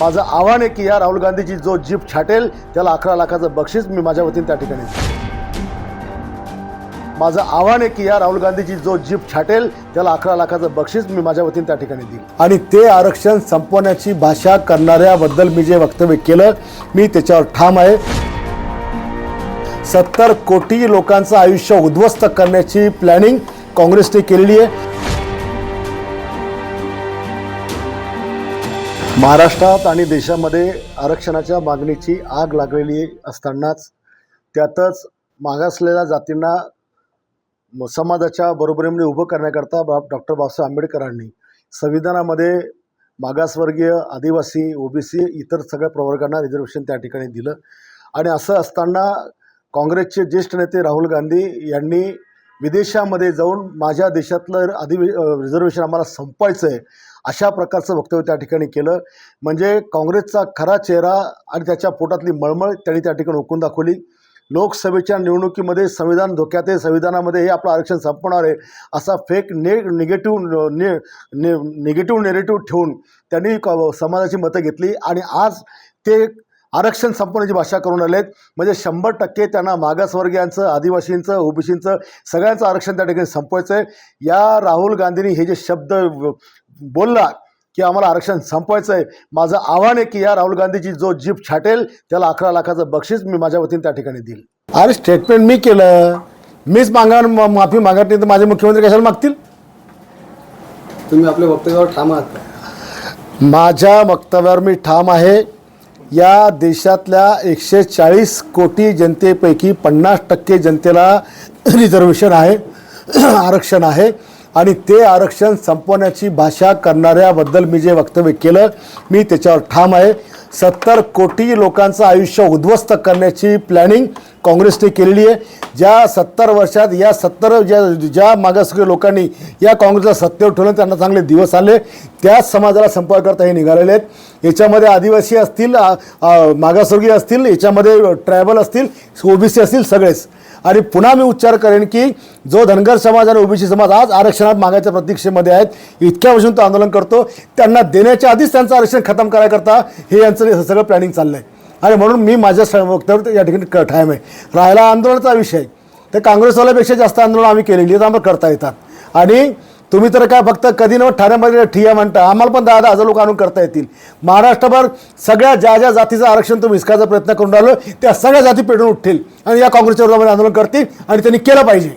माझं आव्हान आहे की या राहुल गांधीची जो जीप छाटेल त्याला अकरा लाखाचं बक्षीस मी माझ्या वतीने त्या ठिकाणी माझं आव्हान आहे की या राहुल गांधीची जो जीप छाटेल त्याला अकरा लाखाचं बक्षीस मी माझ्या वतीने त्या ठिकाणी देईन. आणि ते आरक्षण संपवण्याची भाषा करणाऱ्याबद्दल मी जे वक्तव्य केलं मी त्याच्यावर ठाम आहे. सत्तर कोटी लोकांचं आयुष्य उद्ध्वस्त करण्याची प्लॅनिंग काँग्रेसने केलेली आहे. महाराष्ट्रात आणि देशामध्ये आरक्षणाच्या मागणीची आग लागलेली असतानाच त्यातच मागासलेल्या जातींना समाजाच्या बरोबरीमध्ये उभं करण्याकरता बा डॉक्टर बाबासाहेब आंबेडकरांनी संविधानामध्ये मागासवर्गीय आदिवासी ओबीसी इतर सगळ्या प्रवर्गांना रिझर्वेशन त्या ठिकाणी दिलं. आणि असं असताना काँग्रेसचे ज्येष्ठ नेते राहुल गांधी यांनी विदेशामध्ये जाऊन माझ्या देशातलं अधिवे रिझर्वेशन आम्हाला संपवायचं आहे अशा प्रकारचं वक्तव्य त्या ठिकाणी केलं. म्हणजे काँग्रेसचा खरा चेहरा आणि त्याच्या पोटातली मळमळ त्यांनी त्या ठिकाणी ओकून दाखवली. लोकसभेच्या निवडणुकीमध्ये संविधान धोक्यात आहे संविधानामध्ये हे आपलं आरक्षण संपणार आहे असा फेक ने निगेटिव्ह ने निगेटिव्ह नेरेटिव्ह ठेवून त्यांनी क- समाजाची मतं घेतली. आणि आज ते आरक्षण संपवण्याची भाषा करून आलेत. म्हणजे शंभर टक्के त्यांना मागासवर्गीयांचं आदिवासींचं ओबीसींचं सगळ्यांचं आरक्षण त्या ठिकाणी संपवायचं आहे या राहुल गांधींनी हे जे शब्द बोलला की आम्हाला आरक्षण संपवायचं आहे माझं आव्हान आहे की या राहुल गांधीची जो जीप छाटेल त्याला अकरा लाखाचं बक्षीस मी माझ्या वतीने त्या ठिकाणी देईल. अरे स्टेटमेंट मी केलं. मीच मागा म- माफी मागत नाही तर माझे मुख्यमंत्री कशाला मागतील? तुम्ही आपल्या वक्तव्यावर ठाम आहात? माझ्या वक्तव्यावर मी ठाम आहे. या देशातल्या एकशे चाळीस कोटी जनतेपैकी पन्नास टक्के जनतेला रिझर्वेशन आहे आरक्षण आहे. आणि ते आरक्षण संपवण्याची भाषा करणाऱ्याबद्दल मी जे वक्तव्य केलं मी त्याच्यावर ठाम आहे. सत्तर कोटी लोकांचं आयुष्य उद्ध्वस्त करण्याची प्लॅनिंग काँग्रेसने केलेली आहे. ज्या सत्तर वर्षात या सत्तर ज्या ज्या मागासवर्गीय लोकांनी या काँग्रेसला सत्तेवर ठेवलं त्यांना चांगले दिवस आले त्याच समाजाला संपर्क करता हे निघालेले आहेत. याच्यामध्ये आदिवासी असतील मागासवर्गीय असतील याच्यामध्ये ट्रायबल असतील ओबीसी असतील सगळेच. आणि पुन्हा मी उच्चार करेन की जो धनगर समाज आणि ओबीसी समाज आज आरक्षणात मागायच्या प्रतीक्षेमध्ये आहेत इतक्या वर्षून तो आंदोलन करतो त्यांना देण्याच्या आधीच त्यांचं आरक्षण खतम करायकरता हे यांचं सगळं प्लॅनिंग चाललं आहे आणि म्हणून मी माझ्या वक्तव्य या ठिकाणी ठायम ठाम आहे. राहिला आंदोलनाचा विषय. तर काँग्रेसवाल्यापेक्षा जास्त आंदोलन आम्ही केलेली आहेत आम्हाला करता येतात. आणि तुम्ही तर काय फक्त कधी न ठाण्यामध्ये ठिया म्हणता आम्हाला पण दहा दहा हजार लोक आणून करता येतील. महाराष्ट्रभर सगळ्या ज्या ज्या जातीचं आरक्षण तुम्ही हिसकायचा प्रयत्न करून राहिलो त्या सगळ्या जाती पेटून उठतील आणि या काँग्रेसच्या विरोधामध्ये आंदोलन करतील आणि त्यांनी केलं पाहिजे.